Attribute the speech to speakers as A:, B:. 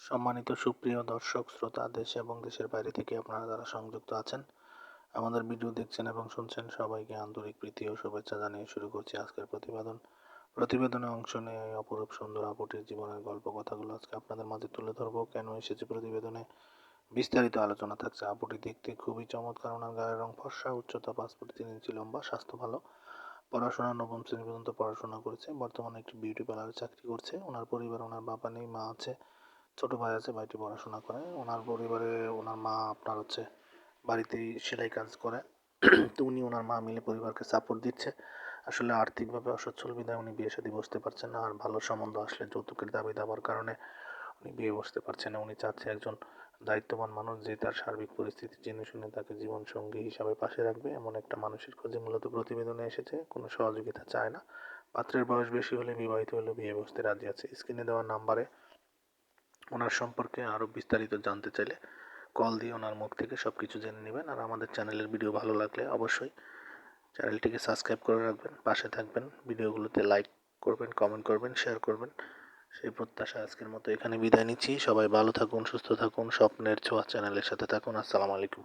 A: সম্মানিত সুপ্রিয় দর্শক, শ্রোতা, দেশ এবং দেশের বাইরে থেকে আপনারা যারা সংযুক্ত আছেন, আমাদের ভিডিও দেখছেন এবং শুনছেন, সবাইকে আন্তরিক প্রীতি ও শুভেচ্ছা জানিয়ে শুরু করছি আজকের প্রতিবেদন। প্রতিবেদনে অংশ নিয়ে এই অপরূপ সুন্দর আপুটির জীবনের গল্প কথাগুলো আজকে আপনাদের মাঝে তুলে ধরবো। কেন এসেছে প্রতিবেদনে? বিস্তারিত আলোচনা থাকছে। আপুটি দেখতে খুবই চমৎকার, ওনার গায়ের রং ফর্সা, উচ্চতা পাঁচ পাসপোর্ট তিন ইঞ্চি লম্বা, স্বাস্থ্য ভালো। পড়াশোনা নবম শ্রেণি পর্যন্ত পড়াশোনা করেছে। বর্তমানে একটি বিউটি পার্লারে চাকরি করছে। ওনার পরিবার, ওনার বাবা নেই, মা আছে। ছোট ভাই আছে, ভাইটি পড়াশোনা করে। ওনার পরিবারে ওনার মা আপনার হচ্ছে বাড়িতেই সেলাই কাজ করে। তো উনি ওনার মা মিলে পরিবারকে সাপোর্ট দিচ্ছে। আসলে আর্থিকভাবে অসচ্ছল বিধায় উনি বিয়ে শাদী বসতে পারছেন না। আর ভালো সম্বন্ধ আসলে যৌতুকের দাবি দেওয়ার কারণে উনি বিয়ে বসতে পারছেন না। উনি চাচ্ছে একজন দায়িত্ববান মানুষ যে তার সার্বিক পরিস্থিতি জেনে শুনে তাকে জীবন সঙ্গী হিসাবে পাশে রাখবে। এমন একটা মানুষের খোঁজে মূলত প্রতিবেদনে এসেছে। কোনো সহযোগিতা চায় না। পাত্রের বয়স বেশি হলে বিবাহিত হলে বিয়ে বসতে রাজি আছে। স্ক্রিনে দেওয়া নাম্বারে ওনার সম্পর্কে আরও বিস্তারিত জানতে চাইলে কল দিয়ে ওনার মুখ থেকে সব কিছু জেনে নেবেন। আর আমাদের চ্যানেলের ভিডিও ভালো লাগলে অবশ্যই চ্যানেলটিকে সাবস্ক্রাইব করে রাখবেন, পাশে থাকবেন ভিডিওগুলোতে লাইক করবেন কমেন্ট করবেন শেয়ার করবেন। সেই প্রত্যাশা আজকের মতো এখানে বিদায় নিচ্ছি। সবাই ভালো থাকুন, সুস্থ থাকুন, স্বপ্নের ছোঁয়া চ্যানেলের সাথে থাকুন। আসসালামু আলাইকুম।